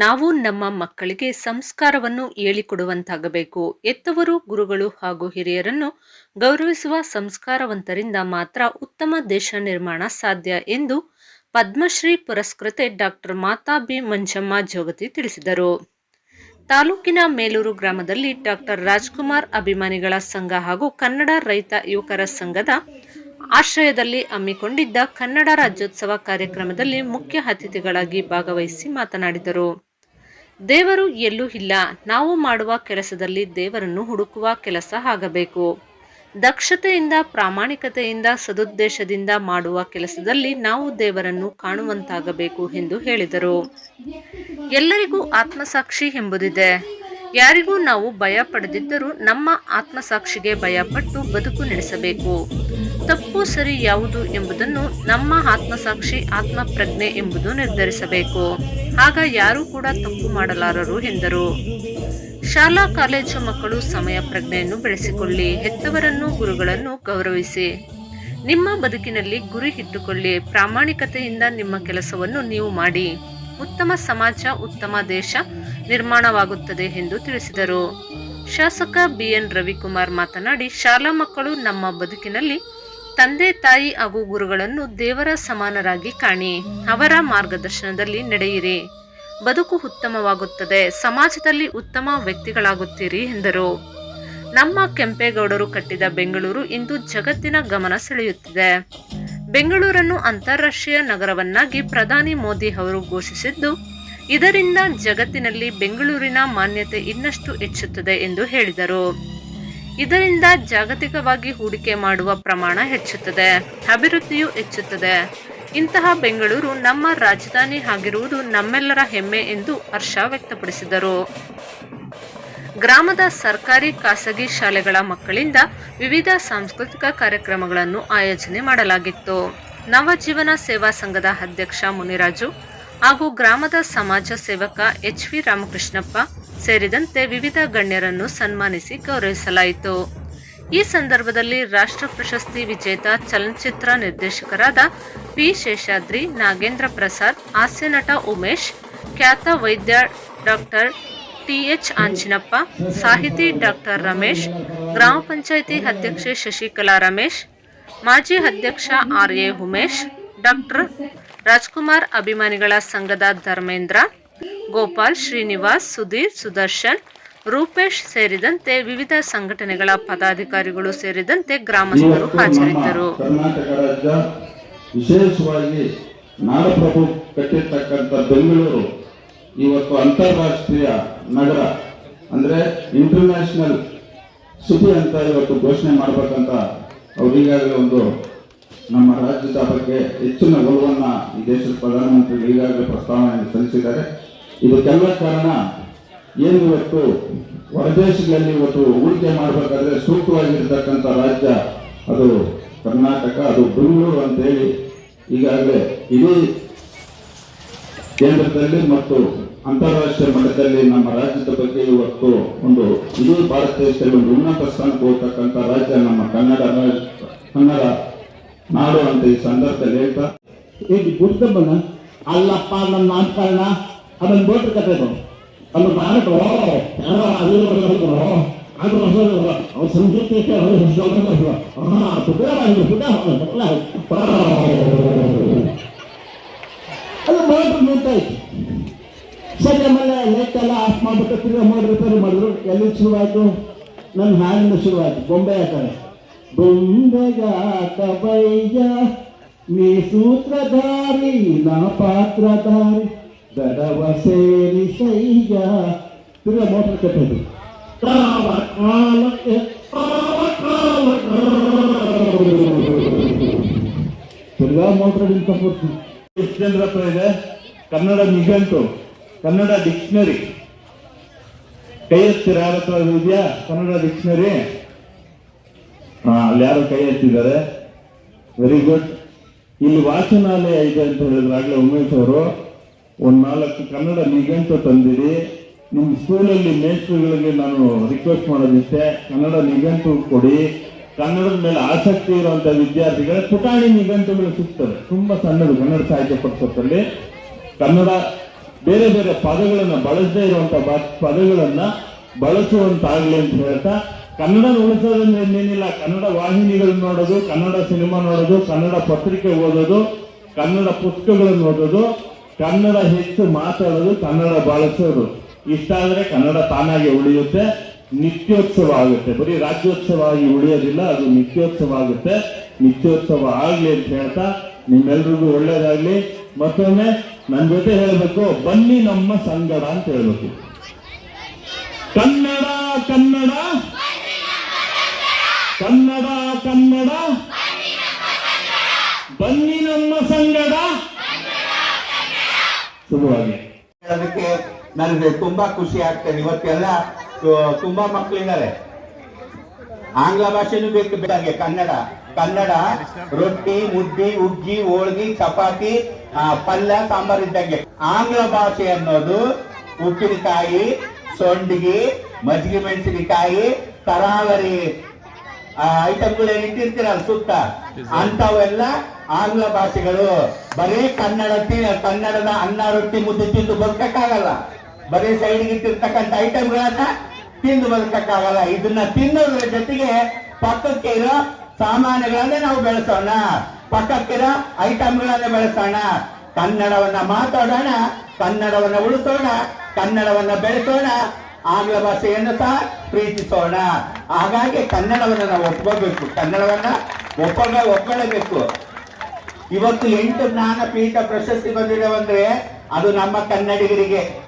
ನಾವು ನಮ್ಮ ಮಕ್ಕಳಿಗೆ ಸಂಸ್ಕಾರವನ್ನು ಹೇಳಿಕೊಡುವಂತಾಗಬೇಕು. ಎತ್ತವರು ಗುರುಗಳು ಹಾಗೂ ಹಿರಿಯರನ್ನು ಗೌರವಿಸುವ ಸಂಸ್ಕಾರವಂತರಿಂದ ಮಾತ್ರ ಉತ್ತಮ ದೇಶ ನಿರ್ಮಾಣ ಸಾಧ್ಯ ಎಂದು ಪದ್ಮಶ್ರೀ ಪುರಸ್ಕೃತೆ ಡಾಕ್ಟರ್ ಮಾತಾ ಬಿ. ಮಂಜಮ್ಮ ಜೋಗತಿ ತಿಳಿಸಿದರು. ತಾಲೂಕಿನ ಮೇಲೂರು ಗ್ರಾಮದಲ್ಲಿ ಡಾಕ್ಟರ್ ರಾಜ್ಕುಮಾರ್ ಅಭಿಮಾನಿಗಳ ಸಂಘ ಹಾಗೂ ಕನ್ನಡ ರೈತ ಯುವಕರ ಸಂಘದ ಆಶ್ರಯದಲ್ಲಿ ಹಮ್ಮಿಕೊಂಡಿದ್ದ ಕನ್ನಡ ರಾಜ್ಯೋತ್ಸವ ಕಾರ್ಯಕ್ರಮದಲ್ಲಿ ಮುಖ್ಯ ಅತಿಥಿಗಳಾಗಿ ಭಾಗವಹಿಸಿ ಮಾತನಾಡಿದರು. ದೇವರು ಎಲ್ಲೂ ಇಲ್ಲ. ನಾವು ಮಾಡುವ ಕೆಲಸದಲ್ಲಿ ದೇವರನ್ನು ಹುಡುಕುವ ಕೆಲಸ ಆಗಬೇಕು. ದಕ್ಷತೆಯಿಂದ, ಪ್ರಾಮಾಣಿಕತೆಯಿಂದ, ಸದುದ್ದೇಶದಿಂದ ಮಾಡುವ ಕೆಲಸದಲ್ಲಿ ನಾವು ದೇವರನ್ನು ಕಾಣುವಂತಾಗಬೇಕು ಎಂದು ಹೇಳಿದರು. ಎಲ್ಲರಿಗೂ ಆತ್ಮಸಾಕ್ಷಿ ಎಂಬುದಿದೆ. ಯಾರಿಗೂ ನಾವು ಭಯ ಪಡೆದಿದ್ದರೂ ನಮ್ಮ ಆತ್ಮಸಾಕ್ಷಿಗೆ ಭಯಪಟ್ಟು ಬದುಕು ನಡೆಸಬೇಕು. ತಪ್ಪು ಸರಿ ಯಾವುದು ಎಂಬುದನ್ನು ನಮ್ಮ ಆತ್ಮಸಾಕ್ಷಿ, ಆತ್ಮಪ್ರಜ್ಞೆ ಎಂಬುದು ನಿರ್ಧರಿಸಬೇಕು. ಆಗ ಯಾರೂ ಕೂಡ ತಪ್ಪು ಮಾಡಲಾರರು ಎಂದರು. ಶಾಲಾ ಕಾಲೇಜು ಮಕ್ಕಳು ಸಮಯ ಪ್ರಜ್ಞೆಯನ್ನು ಬೆಳೆಸಿಕೊಳ್ಳಿ, ಹೆತ್ತವರನ್ನು, ಗುರುಗಳನ್ನು ಗೌರವಿಸಿ. ನಿಮ್ಮ ಬದುಕಿನಲ್ಲಿ ಗುರಿ ಇಟ್ಟುಕೊಳ್ಳಿ, ಪ್ರಾಮಾಣಿಕತೆಯಿಂದ ನಿಮ್ಮ ಕೆಲಸವನ್ನು ನೀವು ಮಾಡಿ. ಉತ್ತಮ ಸಮಾಜ, ಉತ್ತಮ ದೇಶ ನಿರ್ಮಾಣವಾಗುತ್ತದೆ ಎಂದು ತಿಳಿಸಿದರು. ಶಾಸಕ ಬಿಎನ್ ರವಿಕುಮಾರ್ ಮಾತನಾಡಿ, ಶಾಲಾ ಮಕ್ಕಳು ನಮ್ಮ ಬದುಕಿನಲ್ಲಿ ತಂದೆ, ತಾಯಿ ಹಾಗೂ ಗುರುಗಳನ್ನು ದೇವರ ಸಮಾನರಾಗಿ ಕಾಣಿ. ಅವರ ಮಾರ್ಗದರ್ಶನದಲ್ಲಿ ನಡೆಯಿರಿ. ಬದುಕು ಉತ್ತಮವಾಗುತ್ತದೆ. ಸಮಾಜದಲ್ಲಿ ಉತ್ತಮ ವ್ಯಕ್ತಿಗಳಾಗುತ್ತೀರಿ ಎಂದರು. ನಮ್ಮ ಕೆಂಪೇಗೌಡರು ಕಟ್ಟಿದ ಬೆಂಗಳೂರು ಇಂದು ಜಗತ್ತಿನ ಗಮನ ಸೆಳೆಯುತ್ತಿದೆ. ಬೆಂಗಳೂರನ್ನು ಅಂತಾರಾಷ್ಟ್ರೀಯ ನಗರವನ್ನಾಗಿ ಪ್ರಧಾನಿ ಮೋದಿ ಅವರು ಘೋಷಿಸಿದ್ದು, ಇದರಿಂದ ಜಗತ್ತಿನಲ್ಲಿ ಬೆಂಗಳೂರಿನ ಮಾನ್ಯತೆ ಇನ್ನಷ್ಟು ಹೆಚ್ಚುತ್ತದೆ ಎಂದು ಹೇಳಿದರು. ಇದರಿಂದ ಜಾಗತಿಕವಾಗಿ ಹೂಡಿಕೆ ಮಾಡುವ ಪ್ರಮಾಣ ಹೆಚ್ಚುತ್ತದೆ, ಅಭಿವೃದ್ಧಿಯೂ ಹೆಚ್ಚುತ್ತದೆ. ಇಂತಹ ಬೆಂಗಳೂರು ನಮ್ಮ ರಾಜಧಾನಿ ಆಗಿರುವುದು ನಮ್ಮೆಲ್ಲರ ಹೆಮ್ಮೆ ಎಂದು ಹರ್ಷ ವ್ಯಕ್ತಪಡಿಸಿದರು. ಗ್ರಾಮದ ಸರ್ಕಾರಿ ಖಾಸಗಿ ಶಾಲೆಗಳ ಮಕ್ಕಳಿಂದ ವಿವಿಧ ಸಾಂಸ್ಕೃತಿಕ ಕಾರ್ಯಕ್ರಮಗಳನ್ನು ಆಯೋಜನೆ ಮಾಡಲಾಗಿತ್ತು. ನವಜೀವನ ಸೇವಾ ಸಂಘದ ಅಧ್ಯಕ್ಷ ಮುನಿರಾಜು ಹಾಗೂ ಗ್ರಾಮದ ಸಮಾಜ ಸೇವಕ ಎಚ್ ವಿ ರಾಮಕೃಷ್ಣಪ್ಪ ಸೇರಿದಂತೆ ವಿವಿಧ ಗಣ್ಯರನ್ನು ಸನ್ಮಾನಿಸಿ ಗೌರವಿಸಲಾಯಿತು. ಈ ಸಂದರ್ಭದಲ್ಲಿ ರಾಷ್ಟ್ರ ಪ್ರಶಸ್ತಿ ವಿಜೇತ ಚಲನಚಿತ್ರ ನಿರ್ದೇಶಕರಾದ ಪಿ ಶೇಷಾದ್ರಿ, ನಾಗೇಂದ್ರ ಪ್ರಸಾದ್, ಹಾಸ್ಯ ನಟ ಉಮೇಶ್, ಖ್ಯಾತ ವೈದ್ಯ ಡಾಕ್ಟರ್ ಟಿಎಚ್ ಆಂಜಿನಪ್ಪ ಸಾಹಿತಿ ಡಾಕ್ಟರ್ ರಮೇಶ್, ಗ್ರಾಮ ಪಂಚಾಯಿತಿ ಅಧ್ಯಕ್ಷೆ ಶಶಿಕಲಾ ರಮೇಶ್, ಮಾಜಿ ಅಧ್ಯಕ್ಷ R A Umesh, doctor Rajkumar ಅಭಿಮಾನಿಗಳ ಸಂಘದ ಧರ್ಮೇಂದ್ರ ಗೋಪಾಲ್, ಶ್ರೀನಿವಾಸ್, ಸುಧೀರ್, ಸುದರ್ಶನ್, ರೂಪೇಶ್ ಸೇರಿದಂತೆ ವಿವಿಧ ಸಂಘಟನೆಗಳ ಪದಾಧಿಕಾರಿಗಳು ಸೇರಿದಂತೆ ಗ್ರಾಮಸ್ಥರು ಹಾಜರಿದ್ದರು. ವಿಶೇಷವಾಗಿ ನಾಡಪ್ರಭು ಕಟ್ಟಿರ್ತಕ್ಕಂಥ ಬೆಂಗಳೂರು, ಇವತ್ತು ಅಂತಾರಾಷ್ಟ್ರೀಯ ನಗರ, ಅಂದ್ರೆ ಇಂಟರ್ನ್ಯಾಷನಲ್ ಸಿಟಿ ಅಂತ ಇವತ್ತು ಘೋಷಣೆ ಮಾಡಬೇಕಂತ ಅವ್ರು ಈಗಾಗಲೇ ಒಂದು ನಮ್ಮ ರಾಜ್ಯದ ಬಗ್ಗೆ ಹೆಚ್ಚಿನ ಒಲವನ್ನ ಈ ದೇಶದ ಪ್ರಧಾನಮಂತ್ರಿಗಳು ಈಗಾಗಲೇ ಪ್ರಸ್ತಾವನೆ ಸಲ್ಲಿಸಿದ್ದಾರೆ. ಇದಕ್ಕೆಲ್ಲ ಕಾರಣ. ಏನು ಇವತ್ತು ಹೊರದೇಶಗಳಲ್ಲಿ ಇವತ್ತು ಹೂಡಿಕೆ ಮಾಡಬೇಕಾದ್ರೆ ಸೂಕ್ತವಾಗಿರ್ತಕ್ಕಂಥ ರಾಜ್ಯ ಅದು ಕರ್ನಾಟಕ, ಅದು ಬೆಂಗಳೂರು ಅಂತ ಹೇಳಿ ಈಗಾಗಲೇ ಇಡೀ ಕೇಂದ್ರದಲ್ಲಿ ಮತ್ತು ಅಂತಾರಾಷ್ಟ್ರೀಯ ಮಟ್ಟದಲ್ಲಿ ನಮ್ಮ ರಾಜ್ಯದ ಬಗ್ಗೆ ಇವತ್ತು ಒಂದು ಇಡೀ ಭಾರತ ದೇಶದಲ್ಲಿ ಒಂದು ಉನ್ನತ ಸ್ಥಾನಕ್ಕೆ ಹೋಗ್ತಕ್ಕಂಥ ರಾಜ್ಯ ನಮ್ಮ ಕನ್ನಡ ಕನ್ನಡ ನಾಡು ಅಂತ ಈ ಸಂದರ್ಭದಲ್ಲಿ ಹೇಳ್ತಾ ಗುರ್ತಮ್ಮನ ಅಲ್ಲಪ್ಪ, ನನ್ನ ನಾಮಕರಣ. ಅದನ್ನ ಬೋಟ್ರ್ ಕಥೆದು ಅದು. ಭಾರತ ಅವ್ರ ಸಂಸ್ಕೃತಿ ಅದು ಬೋಟ್ರ್ ನಿಂತಾಯ್ತು ಸರಿ, ಆಮೇಲೆ ನೆಟ್ ಎಲ್ಲ ಆಫ್ ಮಾಡ್ಬಿಟ್ಟು ತಿರ್ಗಾ ಮಾಡಿ ರಿಪೇರ್ ಮಾಡಿದ್ರು. ಎಲ್ಲಿ ಶುರುವಾಯ್ತು? ನನ್ನ ಹಾಡಿಂದ ಶುರುವಾಯ್ತು. ಬೊಂಬೆ ಹಾಕಡೆ ಬೊಂಬೆಗಾಟ ಬೈಯ ನೀ ಸೂತ್ರಧಾರಿ ನಾ ಪಾತ್ರಧಾರಿ ದಡವ ಸೇರಿ ಸೈಯ ತಿರ್ಗ ಮೋಟರ್ ಕಟ್ಟೋದು ಕಾಲ ಕಾಲಕ್ಕೆ ಕಾಲ ಮೋಟರ್ ಹತ್ರ ಇದೆ? ಕನ್ನಡ ನಿಘಂಟು ಕನ್ನಡ ಡಿಕ್ಷನರಿ. ಕೈ ಎತ್ತಿರ ಯಾರ ಹತ್ರ ಇದೆಯಾ? ಕನ್ನಡ ಡಿಕ್ಷನರಿ? ಹಾ, ಅಲ್ಲಿ ಯಾರು ಕೈ ಎತ್ತಿದ್ದಾರೆ. ವೆರಿ ಗುಡ್ ಇಲ್ಲಿ ವಾಚನಾಲಯ ಇದೆ ಅಂತ ಹೇಳಿದ್ರು ಉಮೇಶ್ ಅವರು. ಒಂದ್ ನಾಲ್ಕು ಕನ್ನಡ ನಿಘಂಟು ತಂದಿರಿ ನಿಮ್ಮ ಸ್ಕೂಲಲ್ಲಿ ಮೇಸ್ಟ್ರುಗಳಿಗೆ ನಾನು ರಿಕ್ವೆಸ್ಟ್ ಮಾಡೋದಿಷ್ಟೇ, ಕನ್ನಡ ನಿಘಂಟು ಕೊಡಿ. ಕನ್ನಡದ ಮೇಲೆ ಆಸಕ್ತಿ ಇರುವಂತ ವಿದ್ಯಾರ್ಥಿಗಳ ಪುಟಾಣಿ ನಿಘಂಟುಗಳು ಸಿಗ್ತವೆ. ತುಂಬಾ ಸಣ್ಣದು ಕನ್ನಡ ಸಾಹಿತ್ಯ ಪರಿಷತ್ತಲ್ಲಿ. ಕನ್ನಡ ಬೇರೆ ಬೇರೆ ಪದಗಳನ್ನು ಬಳಸದೇ ಇರುವಂತ ಪದಗಳನ್ನು ಬಳಸುವಂತಾಗಲಿ ಅಂತ ಹೇಳ್ತಾ, ಕನ್ನಡ ಉಳಿಸೋದಂದ್ರೆ ಇನ್ನೇನಿಲ್ಲ ಕನ್ನಡ ವಾಹಿನಿಗಳನ್ನ ನೋಡೋದು, ಕನ್ನಡ ಸಿನಿಮಾ ನೋಡೋದು, ಕನ್ನಡ ಪತ್ರಿಕೆ ಓದೋದು, ಕನ್ನಡ ಪುಸ್ತಕಗಳನ್ನು ಓದೋದು ಕನ್ನಡ ಹೆಚ್ಚು ಮಾತಾಡೋದು ಕನ್ನಡ ಬಳಸೋದು. ಇಷ್ಟಾದ್ರೆ ಕನ್ನಡ ತಾನಾಗೆ ಉಳಿಯುತ್ತೆ, ನಿತ್ಯೋತ್ಸವ ಆಗುತ್ತೆ. ಬರೀ ರಾಜ್ಯೋತ್ಸವ ಆಗಿ ಉಳಿಯೋದಿಲ್ಲ, ಅದು ನಿತ್ಯೋತ್ಸವ ಆಗುತ್ತೆ. ನಿತ್ಯೋತ್ಸವ ಆಗಲಿ ಅಂತ ಹೇಳ್ತಾ ನಿಮ್ಮೆಲ್ರಿಗೂ ಒಳ್ಳೇದಾಗ್ಲಿ. ಮತ್ತೊಮ್ಮೆ ನನ್ನ ಜೊತೆ ಹೇಳಬೇಕು, ಬನ್ನಿ ನಮ್ಮ ಸಂಗಡ ಅಂತ ಹೇಳ್ಬೇಕು. ಕನ್ನಡ ಕನ್ನಡ. ಕನ್ನಡ ಕನ್ನಡ. ಬನ್ನಿ ನಮ್ಮ ಸಂಗಡ. ಶುಭವಾಗಿ ಅದಕ್ಕೆ ನನಗೆ ತುಂಬಾ ಖುಷಿ ಆಗ್ತದೆ ಇವತ್ತೆಲ್ಲ ತುಂಬಾ ಮಕ್ಕಳಿದ್ದಾರೆ ಆಂಗ್ಲ ಭಾಷೆನೂ ಬೇಕು ಬೇಕಾಗೆ. ಕನ್ನಡ ಕನ್ನಡ, ರೊಟ್ಟಿ, ಮುದ್ದಿ, ಉಗ್ಗಿ, ಹೋಳ್ಗಿ, ಚಪಾತಿ ಪಲ್ಯ, ಸಾಂಬಾರ್ ಇದ್ದಂಗೆ. ಆಂಗ್ಲ ಭಾಷೆ ಅನ್ನೋದು ಉಪ್ಪಿನಕಾಯಿ, ಸೊಂಡಿಗೆ, ಮಜ್ಜಿಗೆ ಮೆಣಸಿನಕಾಯಿ ತರಾವರಿ ಐಟಮ್ಗಳು ಇಟ್ಟಿರ್ತೀರಲ್ಲ ಸುತ್ತ? ಅಂತವೆಲ್ಲ ಆಂಗ್ಲ ಭಾಷೆಗಳು. ಬರೀ ಕನ್ನಡ ಕನ್ನಡದ ಅನ್ನ ರೊಟ್ಟಿ ಮುದ್ದೆ ತಿಂದು ಬದುಕಕ್ಕಾಗಲ್ಲ. ಬರೀ ಸೈಡ್ಗೆ ಇಟ್ಟಿರ್ತಕ್ಕಂಥ ಐಟಮ್ಗಳನ್ನ ತಿಂದು ಬದುಕಕ್ಕಾಗಲ್ಲ. ಇದನ್ನ ತಿನ್ನೋದ್ರ ಜೊತೆಗೆ ಪಕ್ಕಕ್ಕೆ ಇರೋ ಸಾಮಾನುಗಳನ್ನೇ ನಾವು ಬೆಳೆಸೋಣ. ಪಕ್ಕಕ್ಕಿರೋ ಐಟಮ್ಗಳನ್ನ ಬೆಳೆಸೋಣ. ಕನ್ನಡವನ್ನ ಮಾತಾಡೋಣ ಕನ್ನಡವನ್ನ ಉಳಿಸೋಣ ಕನ್ನಡವನ್ನ ಬೆಳೆಸೋಣ. ಆಂಗ್ಲ ಭಾಷೆಯನ್ನು ಸಹ ಪ್ರೀತಿಸೋಣ. ಹಾಗಾಗಿ ಕನ್ನಡವನ್ನು ನಾವು ಒಪ್ಕೋಬೇಕು. ಕನ್ನಡವನ್ನ ಒಪ್ಪಗ ಒಪ್ಕೊಳ್ಳಬೇಕು. ಇವತ್ತು ಎಂಟು ಜ್ಞಾನಪೀಠ ಪ್ರಶಸ್ತಿ ಬಂದಿದೆ ಅಂದ್ರೆ ಅದು ನಮ್ಮ ಕನ್ನಡಿಗರಿಗೆ.